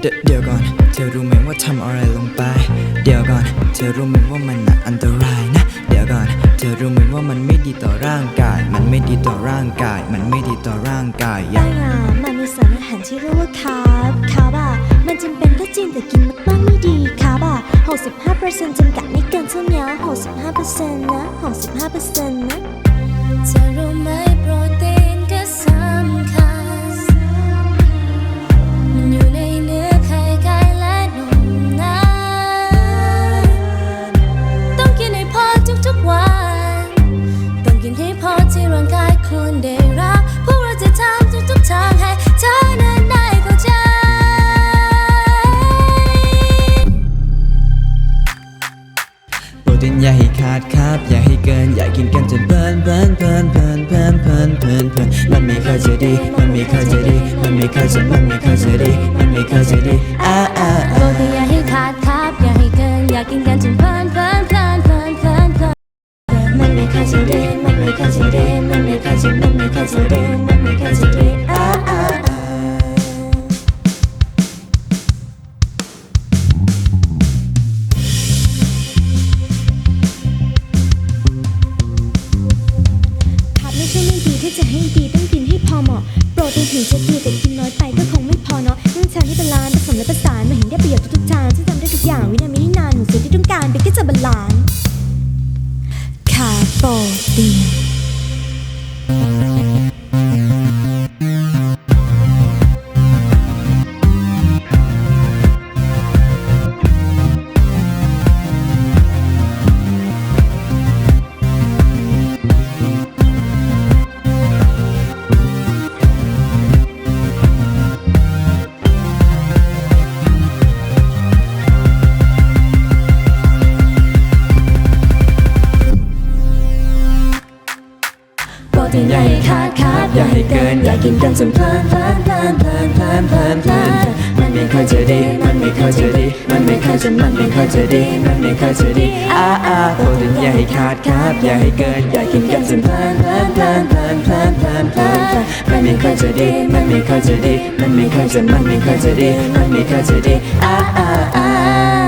เดี๋ยวเดี๋ยวก่อน เธอรู้ไหมว่าทำอะไรลงไป เดี๋ยวก่อน เธอรู้ไหมว่ามันน่ะอันตรายนะ เดี๋ยวก่อน เธอรู้ไหมว่ามันไม่ดีต่อร่างกาย มันไม่ดีต่อร่างกาย มันไม่ดีต่อร่างกายอย่าแป้งอะมันมีสารอาหารที่เรียกว่าคาร์บคาร์บอะมันจำเป็นก็จริงแต่กินมากๆไม่ดีคาร์บอะ65%จำกัดไม่เกินเท่านี้65%นะ65%นะ ครับ อย่าให้เกิน อย่ากินกันจนเพลินเพลินเพลินเพลินเพลินเพลินเพลินเพลินมันไม่เคยจะดี มันไม่เคยจะดี มันไม่เคยจะมันไม่เคยจะดี มันไม่เคยจะดีอ่าอ่าโปรตีนอย่าให้ขาดครับ อย่าให้เกิน อยากกินกันจนเพลินเพลินเพลินเพลินเพลินเพลินมันไม่เคยจะดี มันไม่เคยจะดี มันไม่เคยจะมันไม่เคยจะดี ที่จะให้ดีต้องกินให้พอเหมาะ โปรตีนถึงจะดีแต่กินน้อยไปก็คงไม่พอเนาะต้องทานให้บาลานซ์ผสมและประสานมาเห็นได้ประโยชน์ทุกๆทางจะทำได้ทุกอย่างวินามินนานหนูสิ่งที่ต้องการเป็นก็จะบาลานซ์คาร์โบตีนโปรตีน อย่าให้ขาดครับอย่าให้เกิน อย่ากินกันจนเพลินเพลินเพลินเพลินเพลินเพลินเพลินมันไม่เคยจะดี มันไม่เคยจะดี มันไม่เคยจะมันไม่เคยจะดี มันไม่เคยจะดีอ่าอ่าโปรตีนอย่าให้ขาดครับอย่าให้เกิน อย่ากินกันจนเพลินเพลินเพลินเพลินเพลินเพลินเพลินมันไม่เคยจะดี มันไม่เคยจะดี มันไม่เคยจะมันไม่เคยจะดี มันไม่เคยจะดีอ่าอ่าอา